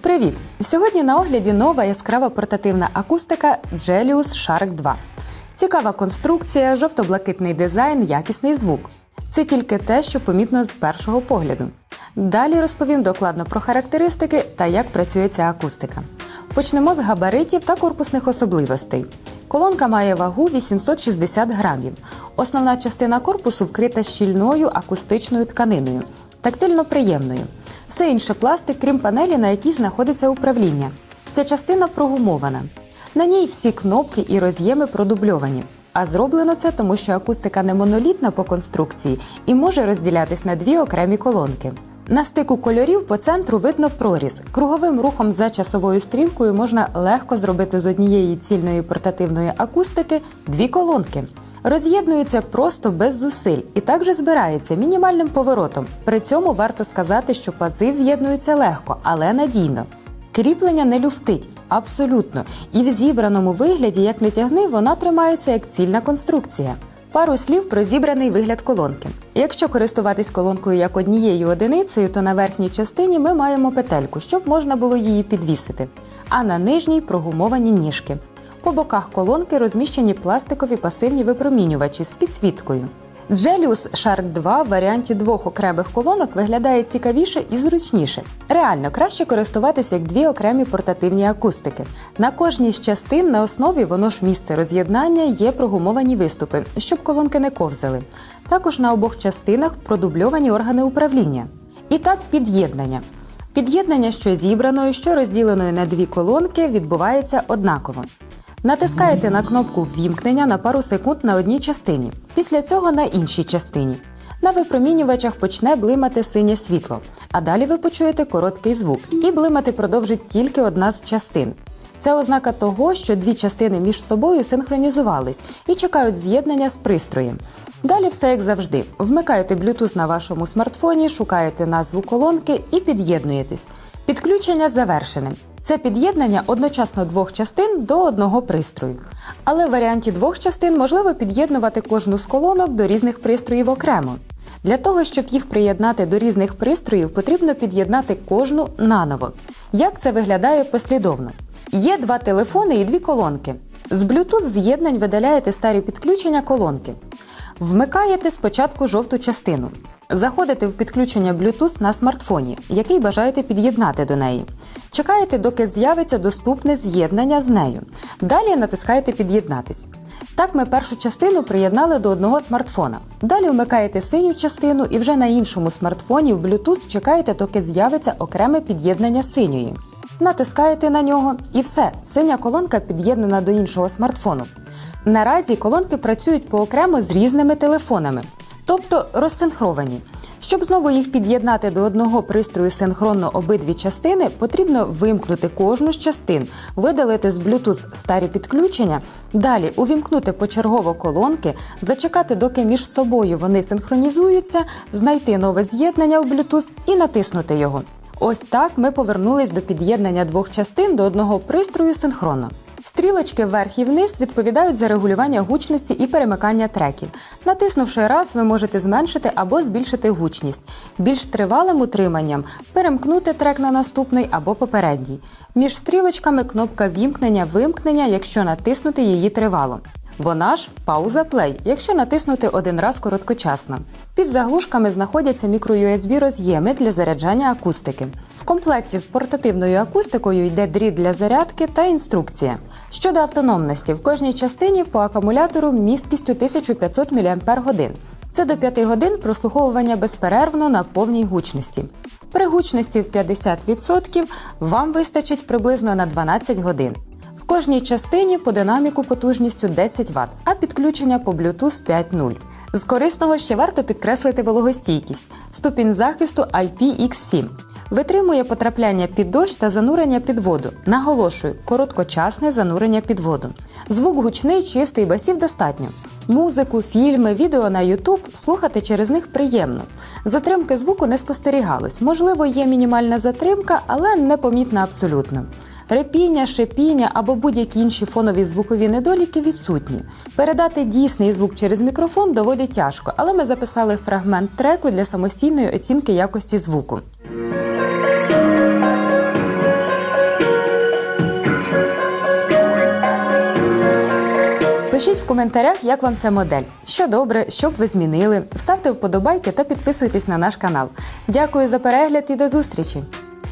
Привіт! Сьогодні на огляді нова яскрава портативна акустика Gelius Shark 2. Цікава конструкція, жовто-блакитний дизайн, якісний звук. Це тільки те, що помітно з першого погляду. Далі розповім докладно про характеристики та як працює ця акустика. Почнемо з габаритів та корпусних особливостей. Колонка має вагу 860 грамів. Основна частина корпусу вкрита щільною акустичною тканиною, тактильно приємною. Все інше пластик, крім панелі, на якій знаходиться управління. Ця частина прогумована. На ній всі кнопки і роз'єми продубльовані. А зроблено це тому, що акустика не монолітна по конструкції і може розділятись на дві окремі колонки. На стику кольорів по центру видно проріз. Круговим рухом за часовою стрілкою можна легко зробити з однієї цільної портативної акустики дві колонки. Роз'єднуються просто без зусиль і також збирається мінімальним поворотом. При цьому варто сказати, що пази з'єднуються легко, але надійно. Кріплення не люфтить абсолютно, і в зібраному вигляді, як не тягни, вона тримається як цільна конструкція. Пару слів про зібраний вигляд колонки. Якщо користуватись колонкою як однією одиницею, то на верхній частині ми маємо петельку, щоб можна було її підвісити, а на нижній прогумовані ніжки. По боках колонки розміщені пластикові пасивні випромінювачі з підсвіткою. Gelius Shark 2 в варіанті двох окремих колонок виглядає цікавіше і зручніше. Реально краще користуватися як дві окремі портативні акустики. На кожній з частин на основі воно ж місце роз'єднання є прогумовані виступи, щоб колонки не ковзали. Також на обох частинах продубльовані органи управління. І так під'єднання. Під'єднання, що зібраної, що розділеної на дві колонки, відбувається однаково. Натискаєте на кнопку ввімкнення на пару секунд на одній частині, після цього на іншій частині. На випромінювачах почне блимати синє світло, а далі ви почуєте короткий звук, і блимати продовжить тільки одна з частин. Це ознака того, що дві частини між собою синхронізувались і чекають з'єднання з пристроєм. Далі все як завжди. Вмикаєте Bluetooth на вашому смартфоні, шукаєте назву колонки і під'єднуєтесь. Підключення завершене. Це під'єднання одночасно двох частин до одного пристрою. Але в варіанті двох частин можливо під'єднувати кожну з колонок до різних пристроїв окремо. Для того, щоб їх приєднати до різних пристроїв, потрібно під'єднати кожну наново. Як це виглядає послідовно? Є два телефони і дві колонки. З Bluetooth з'єднань видаляєте старі підключення колонки. Вмикаєте спочатку жовту частину. Заходите в підключення Bluetooth на смартфоні, який бажаєте під'єднати до неї. Чекаєте, доки з'явиться доступне з'єднання з нею. Далі натискаєте Під'єднатись. Так ми першу частину приєднали до одного смартфона. Далі вмикаєте синю частину і вже на іншому смартфоні в Bluetooth чекаєте, доки з'явиться окреме під'єднання синьої. Натискаєте на нього і все, синя колонка під'єднана до іншого смартфону. Наразі колонки працюють поокремо з різними телефонами, тобто розсинхровані. Щоб знову їх під'єднати до одного пристрою синхронно обидві частини, потрібно вимкнути кожну з частин, видалити з Bluetooth старі підключення, далі увімкнути почергово колонки, зачекати, доки між собою вони синхронізуються, знайти нове з'єднання в Bluetooth і натиснути його. Ось так ми повернулись до під'єднання двох частин до одного пристрою синхронно. Стрілочки вверх і вниз відповідають за регулювання гучності і перемикання треків. Натиснувши раз, ви можете зменшити або збільшити гучність. Більш тривалим утриманням перемкнути трек на наступний або попередній. Між стрілочками кнопка вімкнення-вимкнення, якщо натиснути її тривало. Вона ж пауза плей, якщо натиснути один раз короткочасно. Під заглушками знаходяться мікро-USB роз'єми для заряджання акустики. Комплекті з портативною акустикою йде дріт для зарядки та інструкція. Щодо автономності, в кожній частині по акумулятору місткістю 1500 мАч. Це до 5 годин прослуховування безперервно на повній гучності. При гучності в 50% вам вистачить приблизно на 12 годин. В кожній частині по динаміку потужністю 10 Вт, а підключення по Bluetooth 5.0. З корисного ще варто підкреслити вологостійкість, ступінь захисту IPX7. Витримує потрапляння під дощ та занурення під воду. Наголошую, короткочасне занурення під воду. Звук гучний, чистий, басів достатньо. Музику, фільми, відео на YouTube слухати через них приємно. Затримки звуку не спостерігалось. Можливо, є мінімальна затримка, але непомітна абсолютно. Репіння, шипіння або будь-які інші фонові звукові недоліки відсутні. Передати дійсний звук через мікрофон доволі тяжко, але ми записали фрагмент треку для самостійної оцінки якості звуку. Пишіть в коментарях, як вам ця модель, що добре, що б ви змінили. Ставте вподобайки та підписуйтесь на наш канал. Дякую за перегляд і до зустрічі!